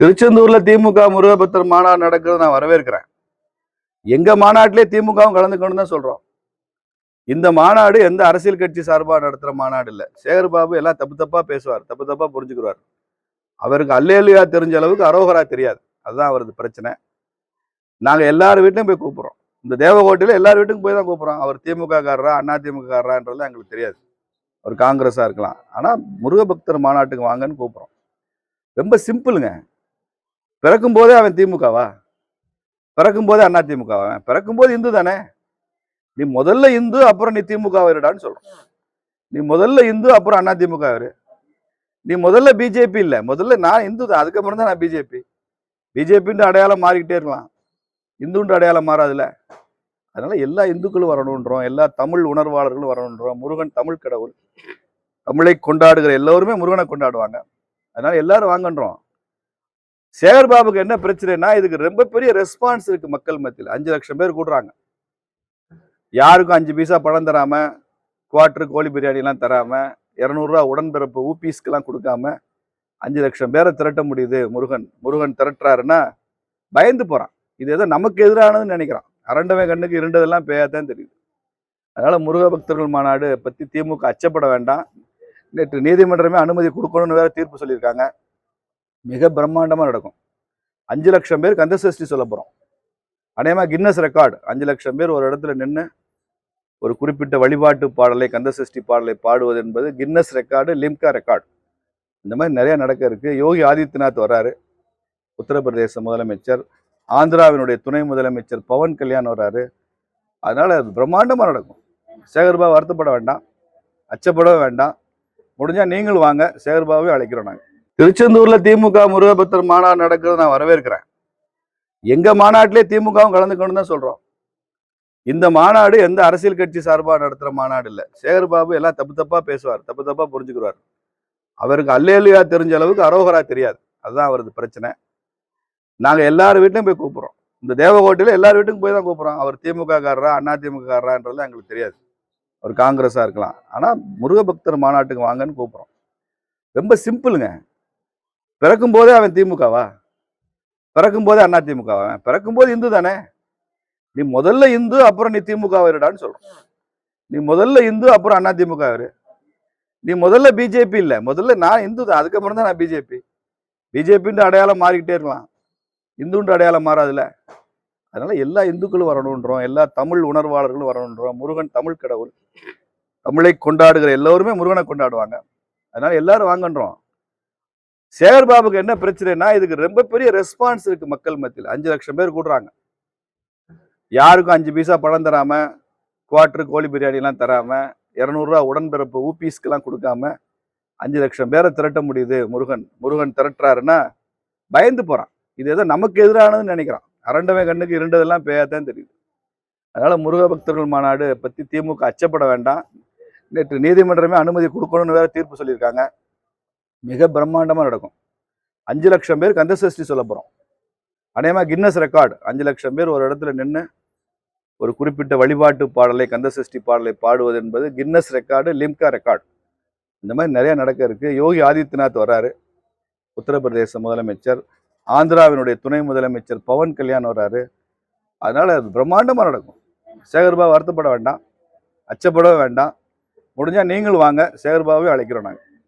திருச்செந்தூர்ல திமுக முருகபக்தர் மாநாடு நடக்கிறது நான் வரவேற்கிறேன். எங்க மாநாட்டிலே திமுகவும் கலந்துக்கணும் தான் சொல்றோம். இந்த மாநாடு எந்த அரசியல் கட்சி சார்பாக நடத்துகிற மாநாடு இல்லை. சேகர் பாபு எல்லாம் தப்பு தப்பா பேசுவார் தப்பு தப்பா புரிஞ்சுக்கிறார் அவருக்கு அல்லேலியா தெரிஞ்ச அளவுக்கு அரோகரா தெரியாது. அதுதான் அவரது பிரச்சனை. நாங்கள் எல்லார் வீட்லயும் போய் கூப்பிடுறோம். இந்த தேவகோட்டையில் எல்லார் வீட்டுக்கும் போய் தான் கூப்பிடுறோம். அவர் திமுக காரரா அண்ணா திமுக காரரான்றதுலாம் எங்களுக்கு தெரியாது. அவர் காங்கிரஸாக இருக்கலாம். ஆனால் முருகபக்தர் மாநாட்டுக்கு வாங்கன்னு கூப்பிட்றோம். ரொம்ப சிம்பிளுங்க. பிறக்கும் போதே அவன் திமுகவா? பிறக்கும் போதே அண்ணா திமுகவா? அவன் பிறக்கும் போது இந்து தானே? நீ முதல்ல இந்து அப்புறம் நீ திமுக இருடான்னு சொல்றோம். நீ முதல்ல இந்து அப்புறம் அண்ணா திமுக இரு நீ முதல்ல பிஜேபி இல்ல. முதல்ல நான் இந்து தான். அதுக்கப்புறம் தான் நான் பிஜேபி. பிஜேபின்ற அடையாளம் மாறிக்கிட்டே இருக்கலாம். இந்துன்ற அடையாளம் மாறாதுல்ல. அதனால எல்லா இந்துக்களும் வரணுன்றோம். எல்லா தமிழ் உணர்வாளர்களும் வரணுன்றோம். முருகன் தமிழ் கடவுள். தமிழை கொண்டாடுகிற எல்லோருமே முருகனை கொண்டாடுவாங்க. அதனால எல்லாரும் வாங்கன்றோம். சேகர் பாபுக்கு என்ன பிரச்சனைனா இதுக்கு ரொம்ப பெரிய ரெஸ்பான்ஸ் இருக்கு மக்கள் மத்தியில். அஞ்சு லட்சம் பேர் கூடுறாங்க. யாருக்கும் அஞ்சு பைசா பணம் தராம குவார்டர் கோழி பிரியாணி எல்லாம் தராம இரநூறுவா உடன்பிறப்பு ஊபிஸ்க்கெல்லாம் கொடுக்காம அஞ்சு லட்சம் பேரை திரட்ட முடியுது முருகன். முருகன் திரட்டுறாருன்னா பயந்து போறான். இது ஏதோ நமக்கு எதிரானதுன்னு நினைக்கிறான். அரண்டவன் கண்ணுக்கு இருண்டதெல்லாம் பேயாதான் தெரியுது. அதனால முருக பக்தர்கள் மாநாடு பத்தி திமுக அச்சப்பட வேண்டாம். நேற்று நீதிமன்றமே அனுமதி கொடுக்கணும்னு வேற தீர்ப்பு சொல்லியிருக்காங்க. மிக பிரம்மாண்டமாக நடக்கும். அஞ்சு லட்சம் பேர் கந்தசஷ்டி சொல்ல போகிறோம் அநேகமா கின்னஸ் ரெக்கார்டு. அஞ்சு லட்சம் பேர் ஒரு இடத்துல நின்று ஒரு குறிப்பிட்ட வழிபாட்டு பாடலை கந்தசஷ்டி பாடலை பாடுவது என்பது கின்னஸ் ரெக்கார்டு லிம்கா ரெக்கார்டு. இந்த மாதிரி நிறையா நடக்க இருக்குது யோகி ஆதித்யநாத் வர்றாரு. உத்தரப்பிரதேச முதலமைச்சர். ஆந்திராவினுடைய துணை முதலமைச்சர் பவன் கல்யாண் வர்றாரு. அதனால் பிரம்மாண்டமாக நடக்கும். சேகர்பாபு வருத்தப்பட வேண்டாம். அச்சப்படவே வேண்டாம். முடிஞ்சால் நீங்களும் வாங்க. சேகர்பாபுவே அழைக்கிறோம் நாங்கள் திருச்செந்தூர்ல திமுக முருகபக்தர் மாநாடு நடக்கிறது நான் வரவேற்கிறேன். எங்க மாநாட்டிலே திமுகவும் கலந்துக்கணும் தான் சொல்றோம். இந்த மாநாடு எந்த அரசியல் கட்சி சார்பாக நடத்துகிற மாநாடு இல்லை. சேகர் பாபு எல்லாம் தப்பு தப்பாக பேசுவார் தப்பு தப்பாக புரிஞ்சுக்கிறார் அவருக்கு அல்லேலியா தெரிஞ்ச அளவுக்கு அரோகரா தெரியாது. அதுதான் அவரது பிரச்சனை. நாங்கள் எல்லார் வீட்லயும் போய் கூப்பிடுறோம். இந்த தேவகோட்டையில் எல்லார் வீட்டுக்கும் போய் தான் கூப்பிடுறோம். அவர் திமுக காரரா அண்ணா திமுக காரரான்றதுலாம் எங்களுக்கு தெரியாது. அவர் காங்கிரஸாக இருக்கலாம். ஆனால் முருகபக்தர் மாநாட்டுக்கு வாங்கன்னு கூப்பிட்றோம். ரொம்ப சிம்பிளுங்க. பிறக்கும் போதே அவன் திமுகவா? பிறக்கும் போதே அண்ணா திமுகவா? அவன் பிறக்கும் போது இந்து தானே? நீ முதல்ல இந்து அப்புறம் நீ திமுக இருடான்னு சொல்றோம். நீ முதல்ல இந்து அப்புறம் அண்ணா திமுக இரு. நீ முதல்ல பிஜேபி இல்லை. முதல்ல நான் இந்து தான். அதுக்கப்புறம் தான் நான் பிஜேபி. பிஜேபின்ற அடையாளம் மாறிக்கிட்டே இருக்கலாம். இந்துன்ற அடையாளம் மாறாதுல்ல. அதனால எல்லா இந்துக்களும் வரணுன்றோம். எல்லா தமிழ் உணர்வாளர்களும் வரணுன்றோம். முருகன் தமிழ் கடவுள். தமிழை கொண்டாடுகிற எல்லோருமே முருகனை கொண்டாடுவாங்க. அதனால எல்லாரும் வாங்கன்றோம். சேகர் பாபுக்கு என்ன பிரச்சனைனா இதுக்கு ரொம்ப பெரிய ரெஸ்பான்ஸ் இருக்கு மக்கள் மத்தியில். அஞ்சு லட்சம் பேர் கூடுறாங்க. யாருக்கும் அஞ்சு பீஸா பணம் தராம குவாட்ரு கோழி பிரியாணிலாம் தராம இரநூறுவா உடன்பிறப்பு ஊபிஸ்க்கெல்லாம் கொடுக்காம அஞ்சு லட்சம் பேரை திரட்ட முடியுது முருகன். முருகன் திரட்டுறாருன்னா பயந்து போறான். இது ஏதோ நமக்கு எதிரானதுன்னு நினைக்கிறான். அரண்டவன் கண்ணுக்கு இருண்டதெல்லாம் பேயாதான் தெரியுது. அதனால முருக பக்தர்கள் மாநாடு பத்தி திமுக அச்சப்பட வேண்டாம். நேற்று நீதிமன்றமே அனுமதி கொடுக்கணும்னு வேற தீர்ப்பு சொல்லியிருக்காங்க. மிக பிரம்மாண்டமாக நடக்கும். அஞ்சு லட்சம் பேர் கந்தசஷ்டி சொல்ல போகிறோம் அநேகமா கின்னஸ் ரெக்கார்டு. அஞ்சு லட்சம் பேர் ஒரு இடத்துல நின்று ஒரு குறிப்பிட்ட வழிபாட்டு பாடலை கந்தசஷ்டி பாடலை பாடுவது என்பது கின்னஸ் ரெக்கார்டு லிம்கா ரெக்கார்டு. இந்த மாதிரி நிறையா நடக்க இருக்குது யோகி ஆதித்யநாத் வர்றாரு. உத்தரப்பிரதேச முதலமைச்சர் ஆந்திராவினுடைய துணை முதலமைச்சர் பவன் கல்யாண் வர்றாரு. அதனால் பிரம்மாண்டமாக நடக்கும். சேகர்பாபு வருத்தப்பட வேண்டாம். அச்சப்படவே வேண்டாம். முடிஞ்சால் நீங்களும் வாங்க. சேகர்பாபுவே அழைக்கிறோம் நாங்கள்